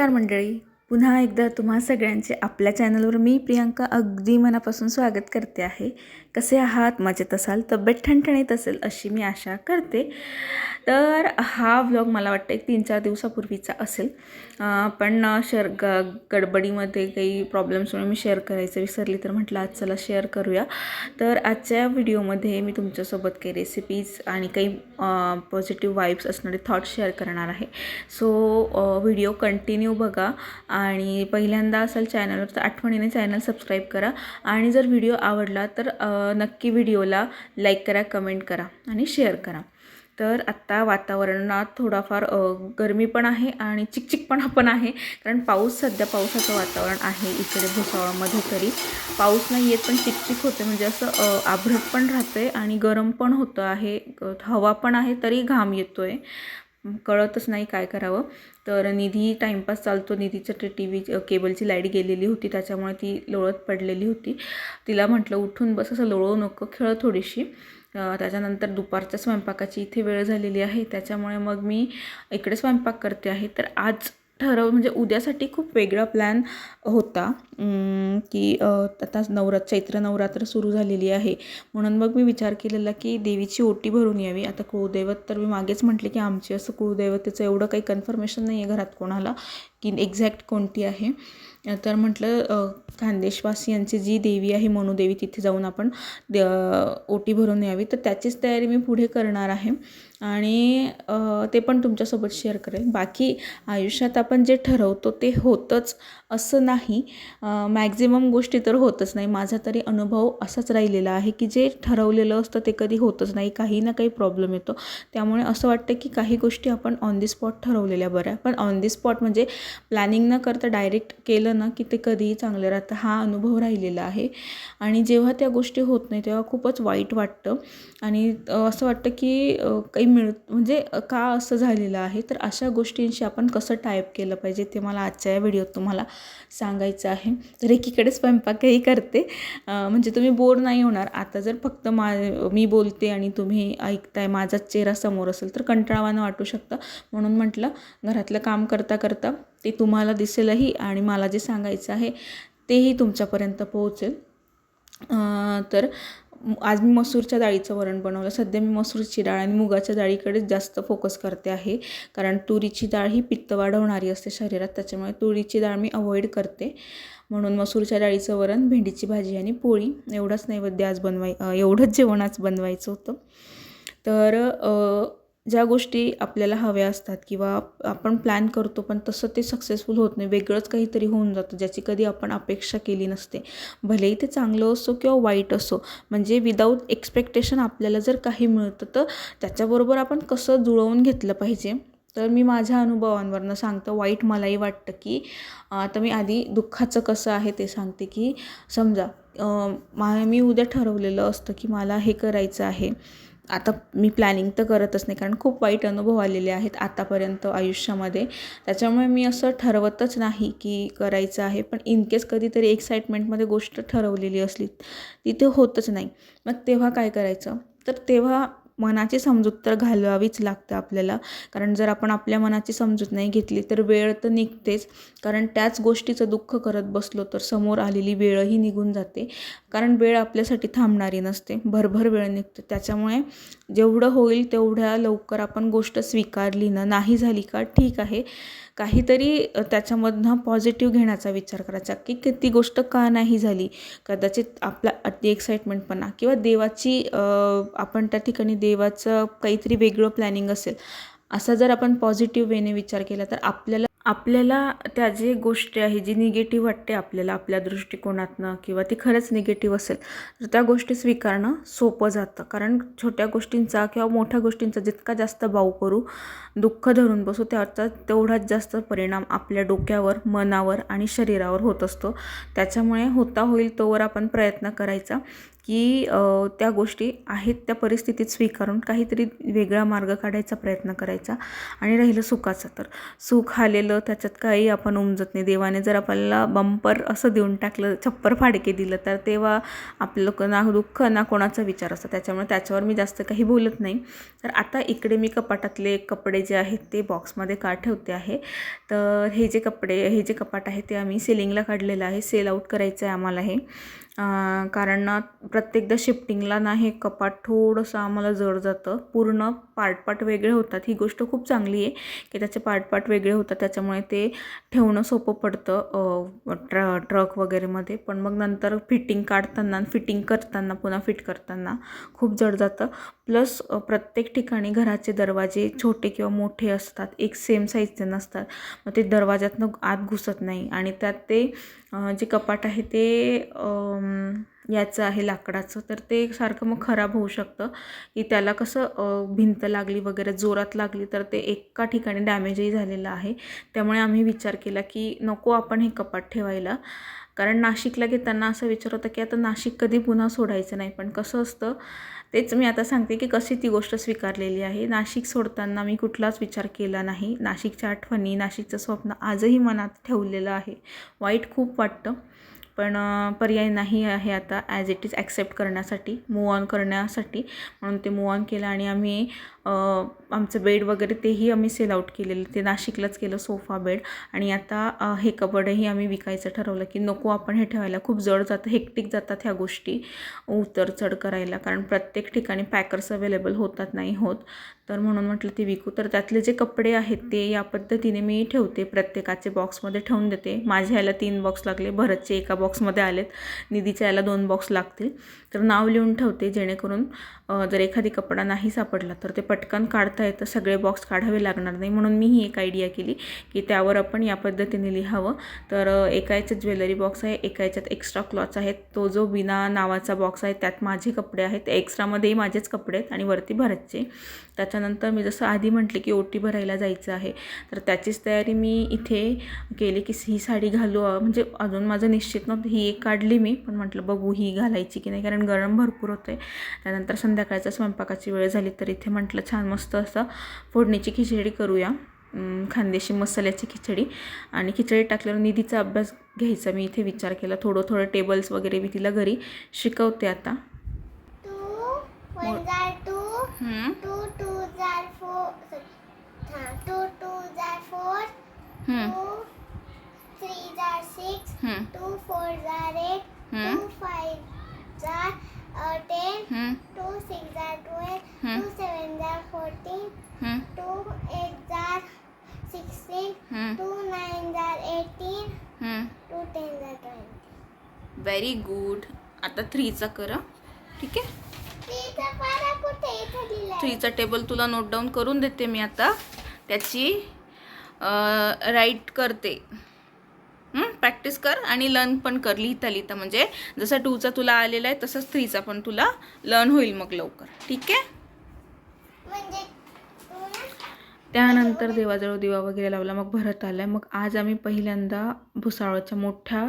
नमस्कार मंडळी. पुन्हा एकदा तुम्हा सगळ्यांचे आपल्या चॅनलवर मी प्रियांका अगदी मनापासून स्वागत करते आहे. कसे आहात? मजेत असाल? तब्येत ठणठणीत असेल अशी मी आशा करते. तर हा व्लॉग मला वाटतं एक तीन चार दिवसापूर्वीचा असेल. पण शेअर ग गडबडीमध्ये काही प्रॉब्लेम्समुळे मी शेअर करायचं विसरली तर म्हटलं आज चला शेअर करूया. तर आजच्या व्हिडिओमध्ये मी तुमच्यासोबत काही रेसिपीज आणि काही पॉझिटिव्ह वाईब्स असणारे थॉट्स शेअर करणार आहे. सो व्हिडिओ कंटिन्यू बघा आणि पहिल्यांदा असाल चॅनलवर तर आठवणीने चॅनल सबस्क्राईब करा आणि जर व्हिडिओ आवडला तर नक्की व्हिडिओला लाईक करा कमेंट करा आणि शेअर करा. तर आत्ता वातावरणात थोडाफार गरमी पण आहे आणि चिकचिकपणा पण आहे. कारण पाऊस सध्या पावसाचं वातावरण आहे इकडे भुसावळामध्ये तरी. पाऊस नाही येत पण चिकचिक होते. म्हणजे असं आभ्रत आभ्रट पण राहतं आहे आणि गरम पण होतं आहे. हवा पण आहे तरी घाम येतो आहे कळतच नाही काय करावं. तर निधी टाईमपास चालतो. निधीचं ते टी व्ही केबलची लाइट गेलेली होती. त्याच्यामुळे ती लोळत पडलेली होती. तिला म्हटलं उठून बस. असं लोळू नको. खेळ थोडीशी. त्याच्यानंतर दुपारच्या स्वयंपाकाची इथे वेळ झालेली आहे. त्याच्यामुळे मग मी इकडे स्वयंपाक करते आहे. तर आज ठरव म्हणजे उद्यासाठी खूप वेगळा प्लॅन होता. की आता नवरात्र चैत्र नवरात्र सुरू झालेली आहे. म्हणून मग मी विचार केलेला की देवीची ओटी भरून यावी. आता कुळदैवत तर मी मागेच म्हटले की आमची असं कुळदैवतेचं एवढं काही कन्फर्मेशन नाही आहे घरात कोणाला की एक्झॅक्ट कोणती आहे. तर म्हटलं खानदेशवास खानदेशवासियांची जी देवी आहे मनुदेवी तिथे जाऊन आपण द ओटी भरून यावी. तर त्याचीच तयारी मी पुढे करणार आहे. आणि ते पण तुमच्यासोबत शेअर करेल. बाकी आयुष्यात आपण जे ठरवतो ते होतंच असं नाही. मॅक्झिमम गोष्टी तर होतच नाही. माझा तरी अनुभव असाच राहिलेला आहे की जे ठरवलेलं असतं ते कधी होतच नाही. काही ना काही प्रॉब्लेम येतो. त्यामुळे असं वाटतं की काही गोष्टी आपण ऑन दी स्पॉट ठरवलेल्या बऱ्या. पण ऑन दी स्पॉट म्हणजे प्लॅनिंग न करता डायरेक्ट केलं ना की ते कधीही चांगलं राहतं. हा अनुभव राहिलेला आहे. आणि जेव्हा त्या गोष्टी होत नाही तेव्हा खूपच वाईट वाटतं. आणि असं वाटतं की काही मिळ म्हणजे का असं झालेलं आहे? तर अशा गोष्टींशी आपण कसं टाईप केलं पाहिजे ते मला आजच्या या व्हिडिओत तुम्हाला सांगायचं आहे. तर एकीकडे स्वयंपाकही करते. म्हणजे तुम्ही बोर नाही होणार. आता जर फक्त मा मी बोलते आणि तुम्ही ऐकताय माझाच चेहरा समोर असेल तर कंटाळवानं वाटू शकतं. म्हणून म्हटलं घरातलं काम करता करता ते तुम्हाला दिसेलही आणि मला जे सांगायचं आहे तेही तुमच्यापर्यंत पोहोचेल. तर आज मी मसूरच्या डाळीचं वरण बनवलं. सध्या मी मसूरची डाळ आणि मुगाच्या डाळीकडेच जास्त फोकस करते आहे. कारण तुरीची डाळ ही पित्त वाढवणारी असते शरीरात त्याच्यामुळे तुरीची डाळ मी अवॉइड करते. म्हणून मसूरच्या डाळीचं वरण भेंडीची भाजी आणि पोळी एवढंच नैवेद्य आज बनवाय एवढंच जेवण आज बनवायचं होतं. तर ज्या गोष्टी आपल्याला हव्या असतात किंवा आपण प्लॅन करतो पण तसं ते सक्सेसफुल होत नाही. वेगळंच काहीतरी होऊन जातं ज्याची कधी आपण अपेक्षा केली नसते. भलेही ते चांगलं असो किंवा वाईट असो म्हणजे विदाऊट एक्सपेक्टेशन आपल्याला जर काही मिळतं तर त्याच्याबरोबर आपण कसं जुळवून घेतलं पाहिजे? तर मी माझ्या अनुभवांवरनं सांगतं. वाईट मलाही वाटतं की आता मी आधी दुःखाचं कसं आहे ते सांगते की समजा मा मी उद्या ठरवलेलं असतं की मला हे करायचं आहे. आता मी प्लॅनिंग तर करतच नाही कारण खूप वाईट अनुभव आलेले आहेत आतापर्यंत आयुष्यामध्ये. त्याच्यामुळे मी असं ठरवतच नाही की करायचं आहे पण इनकेस कधीतरी एक्साइटमेंटमध्ये गोष्ट ठरवलेली असली तिथे होतच नाही. मग तेव्हा काय करायचं? तर तेव्हा मनाची समजूत तर घालवावीच लागते आपल्याला. कारण जर आपण आपल्या मनाची समजूत नाही घेतली तर वेळ तर निघतेच. कारण त्याच गोष्टीचं दुःख करत बसलो तर समोर आलेली वेळही निघून जाते. कारण वेळ आपल्यासाठी थांबणारी नसते. भरभर वेळ निघते. त्याच्यामुळे जेवढं होईल तेवढ्या लवकर आपण गोष्ट स्वीकारली ना नाही झाली का ठीक आहे. काहीतरी त्याच्यामधनं पॉझिटिव्ह घेण्याचा विचार करायचा की की ती गोष्ट का नाही झाली? कदाचित आपला अति एक्साइटमेंटपणा किंवा देवाची आपण त्या ठिकाणी देवाचं काहीतरी वेगळं प्लॅनिंग असेल असा जर आपण पॉझिटिव्ह वेने विचार केला तर आपल्याला आपल्याला त्या जे गोष्टी आहे जी निगेटिव्ह वाटते आपल्याला आपल्या दृष्टिकोनातनं किंवा ती खरंच निगेटिव्ह असेल तर त्या गोष्टी स्वीकारणं सोपं जातं. कारण छोट्या गोष्टींचा किंवा मोठ्या गोष्टींचा जितका जास्त भाव करू दुःख धरून बसू त्याचा तेवढाच जास्त परिणाम आपल्या डोक्यावर मनावर आणि शरीरावर होत असतो. त्याच्यामुळे होता होईल तोवर आपण प्रयत्न करायचा. की त्या गोष्टी आहेत त्या परिस्थितीत स्वीकारून काहीतरी वेगळा मार्ग काढायचा प्रयत्न करायचा आणि राहिलं सुखाचं तर. सुख आलेलं त्याच्यात काही आपण उमजत नाही. देवाने जर आपल्याला बंपर असं देऊन टाकलं छप्पर फाडके दिलं तर तेव्हा आपलं ना दुःख ना कोणाचा विचार असतो. त्याच्यामुळे त्याच्यावर मी जास्त काही बोलत नाही. तर आता इकडे मी कपाटातले कपडे जे आहेत ते बॉक्समध्ये का ठेवते आहे. तर हे जे कपडे हे जे कपाट आहे ते आम्ही सेलिंगला काढलेलं आहे. सेल आउट करायचं आहे आम्हाला हे. कारण प्रत्येकदा शिफ्टिंगला ना हे कपाट थोडंसं आम्हाला जड जातं. पूर्ण पार्ट पार्ट वेगळे होतात. ही गोष्ट खूप चांगली आहे की त्याचे पार्ट पार्ट वेगळे होतात. त्याच्यामुळे ते ठेवणं सोपं पडतं ट्र ट्रक वगैरेमध्ये पण मग नंतर फिटिंग काढताना फिटिंग करताना पुन्हा फिट करताना खूप जड जातं. प्लस प्रत्येक ठिकाणी घराचे दरवाजे छोटे किंवा मोठे असतात. एक सेम साईजचे नसतात. मग ते दरवाज्यातनं आत घुसत नाही. आणि त्यात ते जे कपाट आहे ते याचं आहे लाकडाचं. तर ते सारखं मग खराब होऊ शकतं. की त्याला कसं भिंत लागली वगैरे जोरात लागली तर ते एका ठिकाणी डॅमेजही झालेलं आहे. त्यामुळे आम्ही विचार केला की नको आपण हे कपाट ठेवायला. कारण नाशिकला घेताना असं विचार होता की आता नाशिक कधी पुन्हा सोडायचं नाही. पण कसं असतं तेच मी आता सांगते की कशी ती गोष्ट स्वीकारलेली आहे. नाशिक सोडताना मी कुठलाच विचार केला नाही. नाशिकच्या आठवणी नाशिकचं स्वप्न आजही मनात ठेवलेलं आहे. वाईट खूप वाटतं. पण पर्याय नाही आहे आता ॲज इट इज ॲक्सेप्ट करण्यासाठी मूव ऑन करण्यासाठी. म्हणून ते मूव ऑन केलं आणि आम्ही आमचं बेड वगैरे तेही आम्ही सेल आउट केलेलं. ते नाशिकलाच केलं सोफा बेड आणि आता हे कबडही आम्ही विकायचं ठरवलं की नको आपण हे ठेवायला. खूप जड जातं हेक्टिक जातात ह्या गोष्टी उतर चढ करायला. कारण प्रत्येक ठिकाणी पॅकर्स अवेलेबल होतात नाही होत. तर म्हणून म्हटलं ते विकू. तर त्यातले जे कपडे आहेत ते या पद्धतीने मी ठेवते. प्रत्येकाचे बॉक्समध्ये ठेवून देते. माझ्या ह्याला तीन बॉक्स लागले. भरतचे एका बॉक्स बॉक्समध्ये आलेत. निधीच्या याला दोन बॉक्स लागतील. तर नाव लिहून ठेवते जेणेकरून जर एखादी कपडा नाही सापडला तर ते पटकन काढता येतं. सगळे बॉक्स काढावे लागणार नाही. म्हणून मी ही एक आयडिया केली की त्यावर आपण या पद्धतीने लिहावं. तर एका याच्यात ज्वेलरी बॉक्स आहे एका याच्यात एक्स्ट्रा क्लॉथ्स आहेत. तो जो बिना नावाचा बॉक्स आहे त्यात माझे कपडे आहेत. एक्स्ट्रामध्येही माझेच कपडे आहेत आणि वरती भरतचे. त्याच्यानंतर मी जसं आधी म्हटले की ओटी भरायला जायचं आहे तर त्याचीच तयारी मी इथे केली की ही साडी घालू म्हणजे अजून माझं निश्चित नव्हतं ही एक काढली मी पण म्हटलं बघू ही घालायची की नाही कारण गरम भरपूर होतं त्यानंतर संध्याकाळचा स्वयंपाकाची वेळ झाली तर इथे म्हटलं छान मस्त असं फोडणीची खिचडी करूया. अं, खानदेशी मसाल्याची खिचडी. आणि खिचडी टाकल्यावर निधीचा अभ्यास घ्यायचा. मी इथे विचार केला थोडं थोडं टेबल्स वगैरे मी तिला घरी शिकवते आता. two, one jar थ्रीचा करा. ठीक आहे? थ्रीचा टेबल तुला नोट डाऊन करून देते मी आता. त्याची राईट करते. प्रॅक्टिस कर आणि लर्न पण कर लिहिता लिहिता. म्हणजे जसं टूचा तुला आलेला आहे तसंच थ्रीचा पण तुला लर्न होईल मग लवकर. ठीक आहे? म्हणजे त्यानंतर देवाजवळ दिवा वगैरे लावला मग भरत आला मग आज आम्ही पहिल्यांदा भुसावळच्या मोठ्या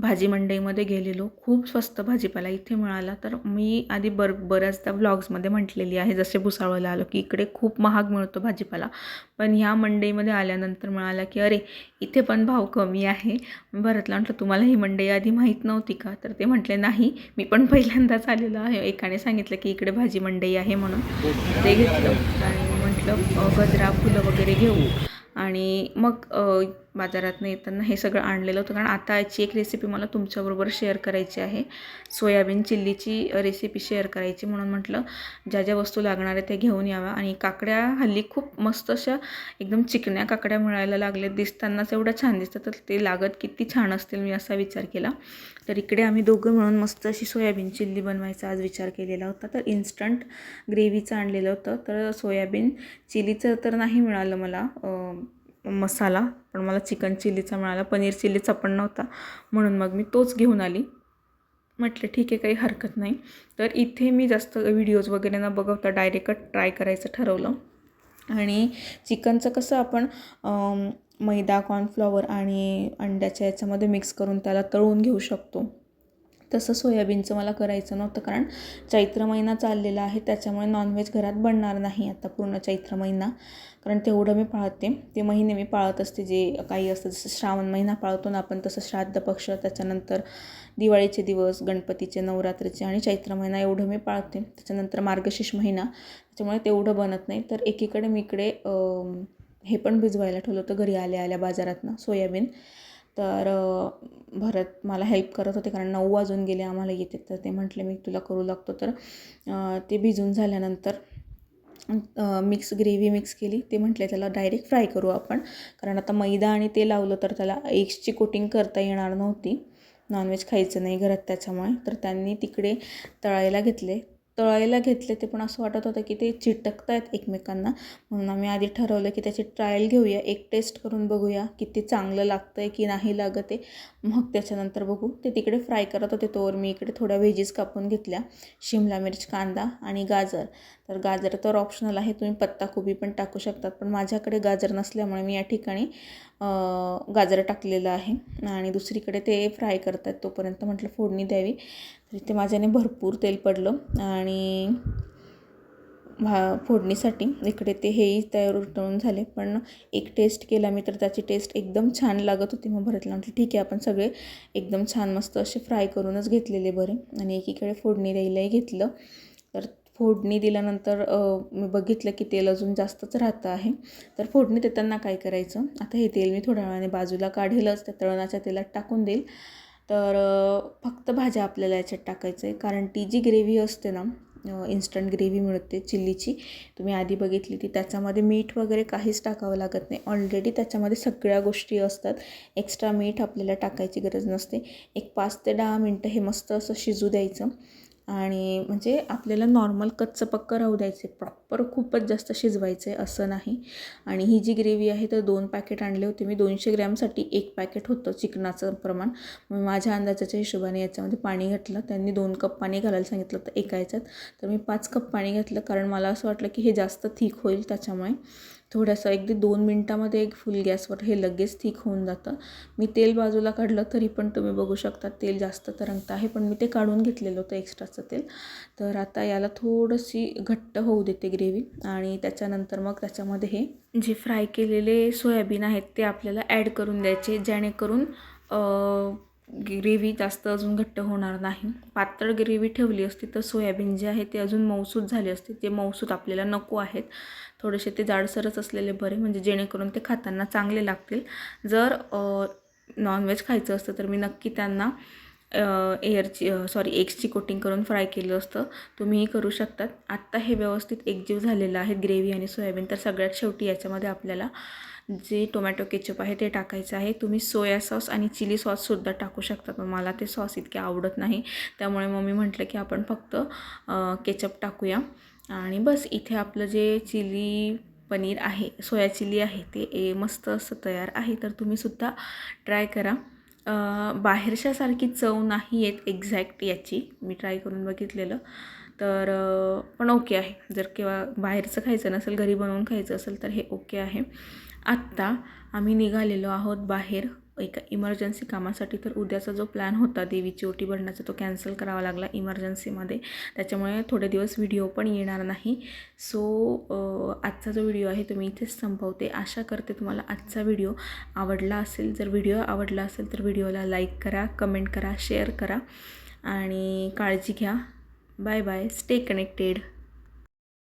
भाजी मंडईमध्ये गेलेलो. खूप स्वस्त भाजीपाला इथे मिळाला. तर मी आधी बर बऱ्याचदा ब्लॉग्समध्ये म्हटलेली आहे जसे भुसावळला आलो की इकडे खूप महाग मिळतो भाजीपाला. पण ह्या मंडईमध्ये आल्यानंतर मिळाला की अरे इथे पण भाव कमी आहे. भरतला म्हटलं तुम्हाला ही मंडई आधी माहीत नव्हती का? तर ते म्हटले नाही मी पण पहिल्यांदाच आलेलो आहे. एकाने सांगितलं की इकडे भाजी मंडई आहे म्हणून. ते घेतलं. आणि म्हटलं गजरा फुलं वगैरे घेऊ. आणि मग बाजारातनं येताना हे सगळं आणलेलं होतं. कारण आता याची एक रेसिपी मला तुमच्याबरोबर शेअर करायची आहे. सोयाबीन चिल्लीची रेसिपी शेअर करायची म्हणून म्हटलं. ज्या ज्या वस्तू लागणार आहे त्या घेऊन याव्या. आणि काकड्या हल्ली खूप मस्त अशा एकदम चिकण्या काकड्या मिळायला लागल्या दिसतानाच एवढ्या छान दिसतात तर ते लागत किती छान असतील मी असा विचार केला. तर इकडे आम्ही दोघं मिळून मस्त अशी सोयाबीन चिल्ली बनवायचा आज विचार केलेला होता. तर इन्स्टंट ग्रेव्हीचं आणलेलं होतं. तर सोयाबीन चिलीचं तर नाही मिळालं मला. मसाला पण मला चिकन चिल्लीचा मिळाला पनीर चिल्लीचा पण नव्हता. म्हणून मग मी तोच घेऊन आली. म्हटलं ठीक आहे काही हरकत नाही. तर इथे मी जास्त व्हिडिओज वगैरे न बघवता डायरेक्ट ट्राय करायचं ठरवलं. आणि चिकनचं कसं आपण मैदा कॉर्नफ्लॉवर आणि अंड्याच्या याच्यामध्ये मिक्स करून त्याला तळून घेऊ शकतो. तसं सोयाबीनचं मला करायचं नव्हतं कारण चैत्र महिना चाललेला आहे त्याच्यामुळे नॉनव्हेज घरात बनणार नाही आता पूर्ण चैत्र महिना. कारण तेवढं मी पाळते. ते महिने मी पाळत असते जे काही असतं जसं श्रावण महिना पाळतो ना आपण तसं श्राद्ध पक्ष त्याच्यानंतर दिवाळीचे दिवस गणपतीचे नवरात्रीचे आणि चैत्र महिना एवढं मी पाळते. त्याच्यानंतर मार्गशीर्ष महिना त्याच्यामुळे तेवढं बनत नाही. तर एकीकडे मी इकडे हे पण भिजवायला ठेवलं होतं घरी आल्या आल्या बाजारातनं सोयाबीन. तर भरत मला हेल्प करत होते कारण नऊ वाजून गेले आम्हाला येते तर ते म्हटले मी तुला करू लागतो. तर ते भिजून झाल्यानंतर मिक्स ग्रेव्ही मिक्स केली. ते म्हटले त्याला डायरेक्ट फ्राय करू आपण. कारण आता मैदा आणि ते लावलं तर त्याला एग्सची कोटिंग करता येणार नव्हती. नॉनव्हेज खायचं नाही घरात त्याच्यामुळे. तर त्यांनी तिकडे तळायला घेतले. तळायला घेतले ते पण असं वाटत होतं की ते चिटकत आहेत एकमेकांना. म्हणून आम्ही आधी ठरवलं की त्याची ट्रायल घेऊया एक टेस्ट करून बघूया किती चांगलं लागतं आहे की नाही लागत आहे. मग त्याच्यानंतर बघू. ते तिकडे फ्राय करत होते तोवर मी इकडे थोड्या व्हेजीस कापून घेतल्या. शिमला मिरच कांदा आणि गाजर. तर गाजर तर ऑप्शनल आहे. तुम्ही पत्ताकोबी पण टाकू शकतात. पण माझ्याकडे गाजर नसल्यामुळे मी या ठिकाणी गाजर टाकलेलं आहे आणि दुसरीकडे ते फ्राय करतात तोपर्यंत म्हटलं फोडणी द्यावी. तर इथे माझ्याने भरपूर तेल पडलं आणि भा फोडणीसाठी इकडे ते हेही तयार उलटवून झाले. पण एक टेस्ट केला मी तर त्याची टेस्ट एकदम छान लागत होती. मग भरतला म्हटलं ठीक आहे आपण सगळे एकदम छान मस्त असे फ्राय करूनच घेतलेले बरे. आणि एकीकडे फोडणी द्यायलाही घेतलं. तर फोडणी दिल्यानंतर मी बघितलं की तेल अजून जास्तच राहतं आहे. तर फोडणी देताना काय करायचं? आता हे तेल मी थोड्या वेळाने बाजूला काढेलच त्या तळणाच्या तेलात टाकून देईल. तर फक्त भाज्या आपल्याला याच्यात टाकायचं आहे कारण ती जी ग्रेव्ही असते ना इन्स्टंट ग्रेव्ही मिळते चिल्लीची. तुम्ही आधी बघितली ती त्याच्यामध्ये मीठ वगैरे काहीच टाकावं लागत नाही. ऑलरेडी त्याच्यामध्ये सगळ्या गोष्टी असतात. एक्स्ट्रा मीठ आपल्याला टाकायची गरज नसते. एक पाच ते दहा मिनटं हे मस्त असं शिजू द्यायचं. आणि म्हणजे आपल्याला नॉर्मल कच्चं पक्कं राहू द्यायचे. प्रॉपर खूपच जास्त शिजवायचं आहे असं नाही. आणि ही जी ग्रेव्ही आहे तर दोन पॅकेट आणले होते मी. दोनशे ग्रॅमसाठी एक पॅकेट होतं चिकनाचं प्रमाण. मग माझ्या अंदाजाच्या हिशोबाने याच्यामध्ये पाणी घातलं. त्यांनी दोन कप पाणी घालायला सांगितलं तर एका याच्यात तर मी पाच कप पाणी घातलं कारण मला असं वाटलं की हे जास्त थिक होईल त्याच्यामुळे. थोडंसं अगदी दोन मिनटामध्ये एक फुल गॅसवर हे लगेच थिक होऊन जातं. मी तेल बाजूला काढलं तरी पण तुम्ही बघू शकता तेल जास्त तरंगतं आहे पण मी ते काढून घेतलेलं होतं एक्स्ट्राचं तेल. तर आता याला थोडंशी घट्ट होऊ देते ग्रेव्ही आणि त्याच्यानंतर मग त्याच्यामध्ये हे जे फ्राय केलेले सोयाबीन आहेत ते आपल्याला ॲड करून द्यायचे जेणेकरून ग्रेव्ही जास्त अजून घट्ट होणार नाही. पातळ ग्रेव्ही ठेवली असती तर सोयाबीन जे आहे ते अजून मऊसूत झाले असते. ते मऊसूत आपल्याला नको आहेत. थोडेसे ते जाडसरच असलेले बरे म्हणजे जेणेकरून ते खाताना चांगले लागतील. जर नॉनव्हेज खायचं असतं तर मी नक्की त्यांना एअरची सॉरी एग्सची कोटिंग करून फ्राय केलं असतं. तुम्हीही करू शकतात. आत्ता हे व्यवस्थित एकजीव झालेलं आहे ग्रेव्ही आणि सोयाबीन. तर सगळ्यात शेवटी याच्यामध्ये आपल्याला जे टोमॅटो केचप आहे ते टाकायचं आहे. तुम्ही सोया सॉस आणि चिली सॉससुद्धा टाकू शकता. पण मला ते सॉस इतके आवडत नाही. त्यामुळे मग मी म्हटलं की आपण फक्त केचप टाकूया. आणि बस इथे आपलं जे चिली पनीर आहे सोया चिली आहे ते ए मस्त असं तयार आहे. तर तुम्हीसुद्धा ट्राय करा. बाहेरच्यासारखी चव नाही आहेत एक्झॅक्ट याची. मी ट्राय करून बघितलेलं. तर पण ओके आहे. जर किंवा बाहेरचं खायचं नसेल घरी बनवून खायचं असेल तर हे ओके आहे. आत्ता आम्ही निघालेलो आहोत बाहेर. एका इमर्जन्सी कामासाठी तर उद्याचा जो प्लॅन होता देवीची ओटी भरण्याचा तो कॅन्सल करावा लागला इमर्जन्सीमध्ये त्याच्यामुळे थोडे दिवस व्हिडिओ पण येणार नाही. सो आजचा जो व्हिडिओ आहे तो मी इथेच संपवते. आशा करते तुम्हाला आजचा व्हिडिओ आवडला असेल. जर व्हिडिओ आवडला असेल तर व्हिडिओला लाईक करा कमेंट करा शेअर करा. आणि काळजी घ्या. Bye bye stay connected